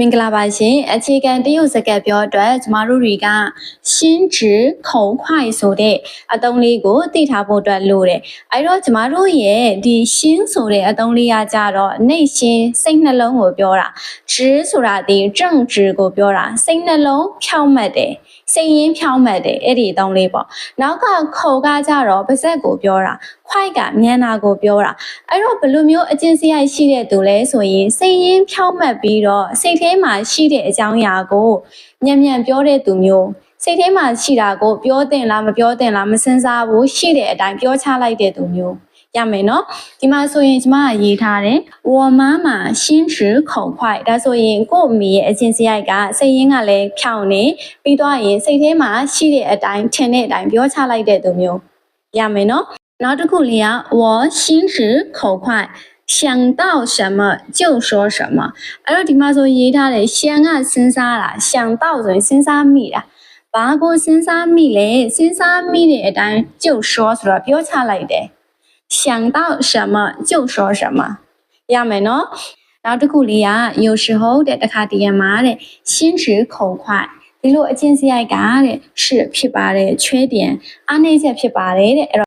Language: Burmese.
မင်္ဂလာပါရှင်အခြေခံတရုတ်စကားပြောအတွက်ကျမတို့တွေကရှင်းချီခုံခွိုင်ဆိုတဲ့အတုံးလေးကိုသိထားဖို့အတွက်လိုတယ်အဲတော့ကျမတို့ရဲ့ဒီရှင်းဆိုတဲ့အတုံးလေးကကြတော့နှိတ်ရှင်းစိတ်နှလုံးကိုပြောတာချီဆိုတာဒီကြန့်ချီကိုပြောတာစိတ်နှလုံးဖြောင့်မတ်တယ်စိတ်ရင်းဖြောင့်မတ်တယ်အဲ့ဒီအတုံးလေးပေါ့နောက်ကခုံကကြတော့ပါဇက်ကိုပြောတာ ခွိုက်ကမျက်နာကိုပြောတာအဲ့တော့ဘယ်လိုမျိုးအကျင့်စရိုက်ရှိတဲ့သူလဲဆိုရင်စိတ်ရင်းဖြောင့်မတ်ပြီးတော့စိတ်ထဲမှာရှိတဲ့အကြောင်းအရာကိုညံ့ညံ့ပြောတဲ့သူမျိုးစိတ်ထဲမှာရှိတာကိုပြောတင်လားမပြောတင်လားမစင်စားဘူးရှိတဲ့အတိုင်းပြောချလိုက်တဲ့သူမျိုးရမယ်နော်ဒီမှာဆိုရင်ကျမကရေးထားတယ်ဝမမရှင်းချခုံခွိုက်ဒါဆိုရင်ကို့အမေရဲ့အကျင့်စရိုက်ကစိတ်ရင်းကလည်းဖြောင့်နေပြီးတော့ရင်စိတ်ထဲမှာရှိတဲ့အတိုင်းထင်တဲ့အတိုင်းပြောချလိုက်တဲ့သူမျိုးရမယ်နော် နောက်တစ်ခုလေးက我心直口快想到什么就说什么အဲ့တော့ဒီမှာဆိုရေးထားတယ်ရှန်ကစဉ်းစားတာ想到ဆိုရင်စဉ်းစားမိတာဘာကိုစဉ်းစားမိလဲစဉ်းစားမိတဲ့အတိုင်း就说ဆိုတော့ပြောချလိုက်တယ်想到什么就说什么ရမယ်နော်နောက်တစ်ခုလေးက有时候တဲ့တခါတည်းမှာတဲ့心直口快ဒီလိုအချင်းစရိုက်ကတဲ့是ဖြစ်ပါတယ်缺点အားနည်းချက်ဖြစ်ပါတယ်တဲ့အဲ့တော့